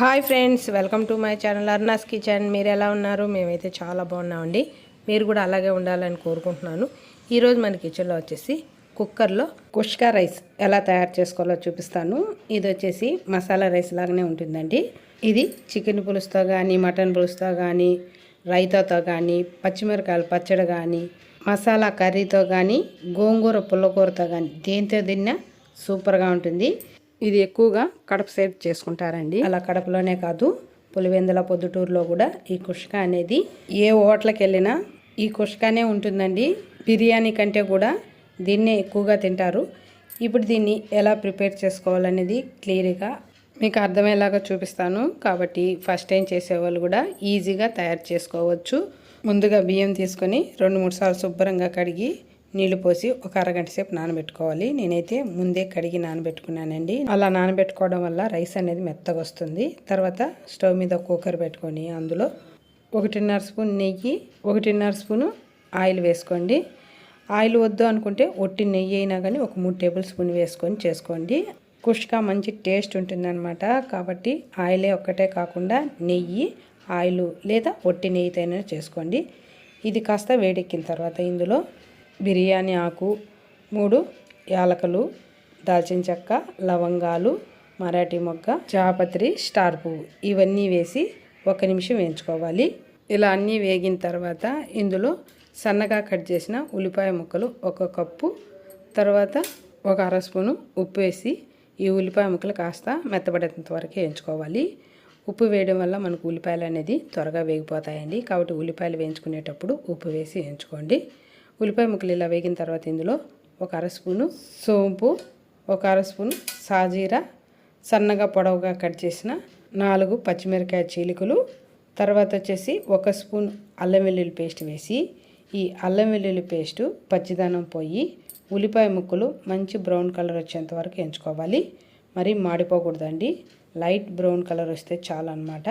Hi friends welcome to my channel Arna's kitchen. మీరు ఎలా ఉన్నారు? మేమైతే చాలా బాగున్నామండి. మీరు కూడా అలాగే ఉండాలని కోరుకుంటున్నాను. ఈరోజు మన కిచెన్లో వచ్చేసి కుక్కర్లో కుష్కా రైస్ ఎలా తయారు చేసుకోవాలో చూపిస్తాను. ఇది వచ్చేసి మసాలా రైస్ లాగానే ఉంటుందండి. ఇది చికెన్ పులుసుతో కానీ మటన్ పులుసుతో కానీ రైతాతో కానీ పచ్చిమిరకాయల పచ్చడి కానీ మసాలా కర్రీతో కానీ గోంగూర పుల్లకూరతో కానీ దేంతో తిన్నా సూపర్గా ఉంటుంది. ఇది ఎక్కువగా కడప సైడ్ చేసుకుంటారండి. అలా కడపలోనే కాదు పులివెందుల పొద్దుటూరులో కూడా ఈ కుష్క అనేది ఏ హోటల్కి వెళ్ళినా ఈ కుష్కానే ఉంటుందండి. బిర్యానీ కంటే కూడా దీన్నే ఎక్కువగా తింటారు. ఇప్పుడు దీన్ని ఎలా ప్రిపేర్ చేసుకోవాలనేది క్లియర్గా మీకు అర్థమయ్యేలాగా చూపిస్తాను. కాబట్టి ఫస్ట్ టైం చేసేవాళ్ళు కూడా ఈజీగా తయారు చేసుకోవచ్చు. ముందుగా బియ్యం తీసుకొని రెండు మూడు సార్లు శుభ్రంగా కడిగి నీళ్ళు పోసి ఒక అరగంట సేపు నానబెట్టుకోవాలి. నేనైతే ముందే కడిగి నానబెట్టుకున్నానండి. అలా నానబెట్టుకోవడం వల్ల రైస్ అనేది మెత్తగా వస్తుంది. తర్వాత స్టవ్ మీద కుక్కర్ పెట్టుకొని అందులో ఒకటిన్నర స్పూన్ నెయ్యి ఒకటిన్నర స్పూను ఆయిల్ వేసుకోండి. ఆయిల్ వద్దు అనుకుంటే ఒట్టి నెయ్యి అయినా కానీ ఒక మూడు టేబుల్ స్పూన్ వేసుకొని చేసుకోండి. కుష్కా మంచి టేస్ట్ ఉంటుందన్నమాట. కాబట్టి ఆయిలే ఒక్కటే కాకుండా నెయ్యి ఆయిల్ లేదా ఒట్టి నెయ్యితోనే చేసుకోండి. ఇది కాస్త వేడెక్కిన తర్వాత ఇందులో బిర్యానీ ఆకు మూడు యాలకలు దాల్చిన చెక్క లవంగాలు మరాఠీ మొగ్గ జాపత్రి స్టార్ పువ్వు. ఇవన్నీ వేసి ఒక నిమిషం వేయించుకోవాలి. ఇలా అన్నీ వేగిన తర్వాత ఇందులో సన్నగా కట్ చేసిన ఉల్లిపాయ ముక్కలు ఒక కప్పు తర్వాత ఒక అర స్పూను ఉప్పు వేసి ఈ ఉల్లిపాయ ముక్కలు కాస్త మెత్తబడేంత వరకు వేయించుకోవాలి. ఉప్పు వేయడం వల్ల మనకు ఉల్లిపాయలు అనేది త్వరగా వేగిపోతాయండి. కాబట్టి ఉల్లిపాయలు వేయించుకునేటప్పుడు ఉప్పు వేసి వేయించుకోండి. ఉల్లిపాయ ముక్కలు ఇలా వేగిన తర్వాత ఇందులో ఒక అర స్పూను సోంపు ఒక అర స్పూను సాజీరా సన్నగా పొడవుగా కట్ చేసిన నాలుగు పచ్చిమిరకాయ చీలికలు తర్వాత వచ్చేసి ఒక స్పూన్ అల్లం వెల్లుల్లి పేస్ట్ వేసి ఈ అల్లం వెల్లుల్లి పేస్టు పచ్చిదనం పోయి ఉల్లిపాయ ముక్కలు మంచి బ్రౌన్ కలర్ వచ్చేంత వరకు ఎంచుకోవాలి. మరి మాడిపోకూడదండి. లైట్ బ్రౌన్ కలర్ వస్తే చాలు అనమాట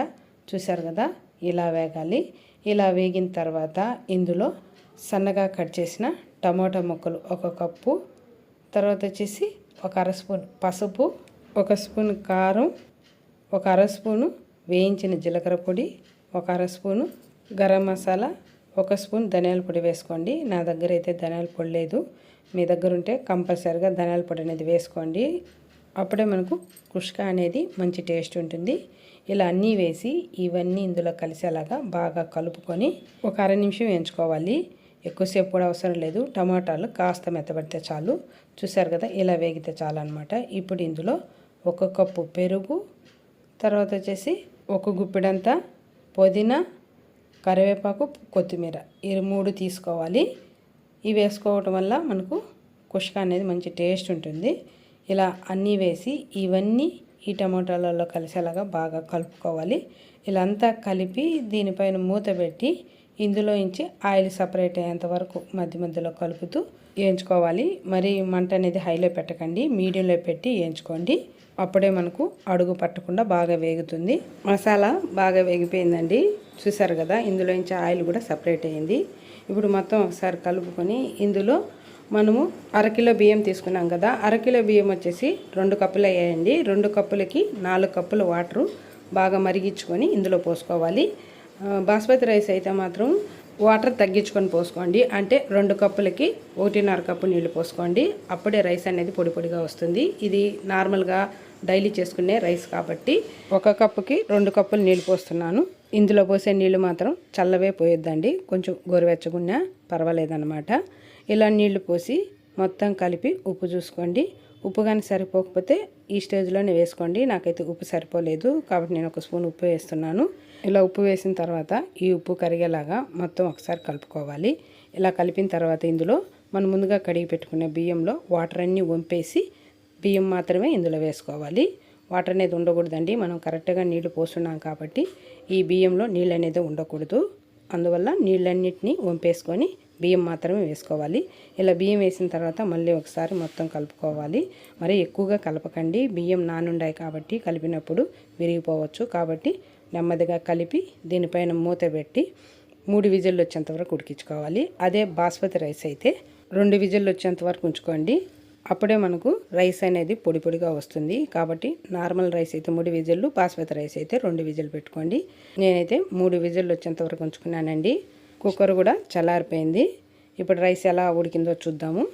చూసారు కదా? ఇలా వేగాలి. ఇలా వేగిన తర్వాత ఇందులో సన్నగా కట్ చేసిన టమాటా ముక్కలు ఒక కప్పు తర్వాత వచ్చేసి ఒక అర స్పూన్ పసుపు ఒక స్పూన్ కారం ఒక అర స్పూను వేయించిన జీలకర్ర పొడి ఒక అర స్పూను గరం మసాలా ఒక స్పూన్ ధనియాల పొడి వేసుకోండి. నా దగ్గర అయితే ధనియాల పొడి లేదు. మీ దగ్గర ఉంటే కంపల్సరిగా ధనియాల పొడి అనేది వేసుకోండి. అప్పుడే మనకు కుష్క అనేది మంచి టేస్ట్ ఉంటుంది. ఇలా అన్నీ వేసి ఇవన్నీ ఇందులో కలిసేలాగా బాగా కలుపుకొని ఒక అర నిమిషం వేయించుకోవాలి. ఎక్కువసేపు కూడా అవసరం లేదు. టమాటాలు కాస్త మెత్తబడితే చాలు. చూసారు కదా ఇలా వేగితే చాలు అనమాట ఇప్పుడు ఇందులో ఒక కప్పు పెరుగు తర్వాత వచ్చేసి ఒక గుప్పిడంతా పుదీనా కరివేపాకు కొత్తిమీర. ఈ మూడు తీసుకోవాలి. ఇవి వేసుకోవటం వల్ల మనకు కుష్క అనేది మంచి టేస్ట్ ఉంటుంది. ఇలా అన్నీ వేసి ఇవన్నీ ఈ టమాటాలలో కలిసేలాగా బాగా కలుపుకోవాలి. ఇలా అంతా కలిపి దీనిపైన మూత పెట్టి ఇందులో ఇంచి ఆయిల్ సపరేట్ అయ్యేంత వరకు మధ్య మధ్యలో కలుపుతూ వేయించుకోవాలి. మరి మంట అనేది హైలో పెట్టకండి మీడియంలో పెట్టి వేయించుకోండి. అప్పుడే మనకు అడుగు పట్టకుండా బాగా వేగుతుంది. మసాలా బాగా వేగిపోయిందండి. చూసారు కదా ఇందులో నుంచి ఆయిల్ కూడా సపరేట్ అయ్యింది. ఇప్పుడు మొత్తం ఒకసారి కలుపుకొని ఇందులో మనము అరకిలో బియ్యం తీసుకున్నాం కదా అరకిలో బియ్యం వచ్చేసి రెండు కప్పులు అయ్యాయండి. రెండు కప్పులకి నాలుగు కప్పుల వాటరు బాగా మరిగించుకొని ఇందులో పోసుకోవాలి. బాస్మతి రైస్ అయితే మాత్రం వాటర్ తగ్గించుకొని పోసుకోండి. అంటే రెండు కప్పులకి ఒకటిన్నర కప్పు నీళ్ళు పోసుకోండి. అప్పుడే రైస్ అనేది పొడి పొడిగా వస్తుంది. ఇది నార్మల్గా డైలీ చేసుకునే రైస్ కాబట్టి ఒక కప్పుకి రెండు కప్పులు నీళ్ళు పోస్తున్నాను. ఇందులో పోసే నీళ్ళు మాత్రం చల్లవే పోయొద్దండి. కొంచెం గోరువెచ్చగున్నా పర్వాలేదన్నమాట. ఇలా నీళ్ళు పోసి మొత్తం కలిపి ఉప్పు చూసుకోండి. ఉప్పు కానీ సరిపోకపోతే ఈ స్టేజ్లోనే వేసుకోండి. నాకైతే ఉప్పు సరిపోలేదు. కాబట్టి నేను ఒక స్పూన్ ఉప్పు వేస్తున్నాను. ఇలా ఉప్పు వేసిన తర్వాత ఈ ఉప్పు కరిగేలాగా మొత్తం ఒకసారి కలుపుకోవాలి. ఇలా కలిపిన తర్వాత ఇందులో మనం ముందుగా కడిగి పెట్టుకునే బియ్యంలో వాటర్ అన్నీ వంపేసి బియ్యం మాత్రమే ఇందులో వేసుకోవాలి. వాటర్ అనేది ఉండకూడదండి. మనం కరెక్ట్గా నీళ్ళు పోస్తున్నాం కాబట్టి ఈ బియ్యంలో నీళ్ళు అనేది ఉండకూడదు. అందువల్ల నీళ్ళన్నిటిని వంపేసుకొని బియ్యం మాత్రమే వేసుకోవాలి. ఇలా బియ్యం వేసిన తర్వాత మళ్ళీ ఒకసారి మొత్తం కలుపుకోవాలి. మరి ఎక్కువగా కలపకండి. బియ్యం నానుండాయి కాబట్టి కలిపినప్పుడు విరిగిపోవచ్చు. కాబట్టి నెమ్మదిగా కలిపి దీనిపైన మూత పెట్టి మూడు విజిల్లు వచ్చేంత వరకు ఉడికించుకోవాలి. అదే బాస్మతి రైస్ అయితే రెండు విజిల్లు వచ్చేంత వరకు ఉంచుకోండి. అప్పుడే మనకు రైస్ అనేది పొడి పొడిగా వస్తుంది. కాబట్టి నార్మల్ రైస్ అయితే మూడు విజిల్లు బాస్మతి రైస్ అయితే రెండు విజిల్ పెట్టుకోండి. నేనైతే మూడు విజిల్లు వచ్చేంత వరకు ఉంచుకున్నానండి. కుక్కర్ కూడా చల్లారిపోయింది. ఇప్పుడు రైస్ ఎలా ఉడికిందో చూద్దాము.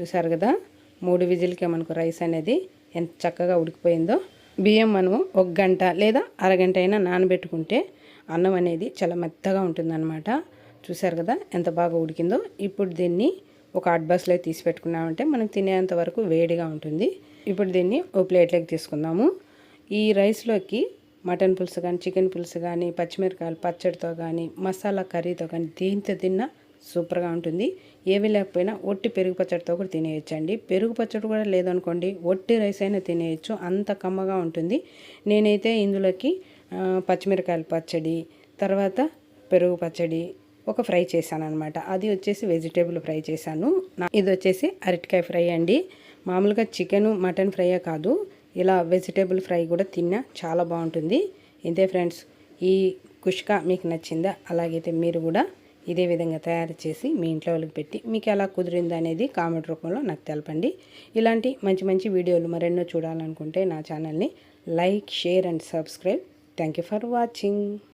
చూసారు కదా? మూడు విజిల్కే మనకు రైస్ అనేది ఎంత చక్కగా ఉడికిపోయిందో. బియ్యం మనము ఒక గంట లేదా అరగంట అయినా నానబెట్టుకుంటే అన్నం అనేది చాలా మెత్తగా ఉంటుందన్నమాట. చూసారు కదా ఎంత బాగా ఉడికిందో? ఇప్పుడు దీన్ని ఒక హాట్ బస్లో తీసి పెట్టుకున్నామంటే మనం తినేంత వరకు వేడిగా ఉంటుంది. ఇప్పుడు దీన్ని ఓ ప్లేట్లోకి తీసుకుందాము. ఈ రైస్లోకి మటన్ పులుసు కానీ చికెన్ పులుసు కానీ పచ్చిమిరకాయలు పచ్చడితో కానీ మసాలా కర్రీతో కానీ దీంతో తిన్నా సూపర్గా ఉంటుంది. ఏవి లేకపోయినా ఒట్టి పెరుగు పచ్చడితో కూడా తినేయచ్చండి. పెరుగు పచ్చడి కూడా లేదనుకోండి ఒట్టి రైస్ అయినా తినేయచ్చు. అంత కమ్మగా ఉంటుంది. నేనైతే ఇందులోకి పచ్చిమిరకాయల పచ్చడి తర్వాత పెరుగు పచ్చడి ఒక ఫ్రై చేశాను అనమాట అది వచ్చేసి వెజిటేబుల్ ఫ్రై చేశాను. ఇది వచ్చేసి అరటికాయ ఫ్రై అండి. మామూలుగా చికెను మటన్ ఫ్రైయే కాదు. ఇలా వెజిటేబుల్ ఫ్రై కూడా తిన్నా చాలా బాగుంటుంది. ఇదే ఫ్రెండ్స్ ఈ కుష్క మీకు నచ్చిందా? అలాగైతే మీరు కూడా ఇదే విధంగా తయారు చేసి మీ ఇంట్లో వాళ్ళకి పెట్టి మీకు ఎలా కుదిరింది అనేది కామెంట్ రూపంలో నాకు తెలపండి. ఇలాంటి మంచి మంచి వీడియోలు మరెన్నో చూడాలనుకుంటే నా ఛానల్ని like share and subscribe. Thank you for watching.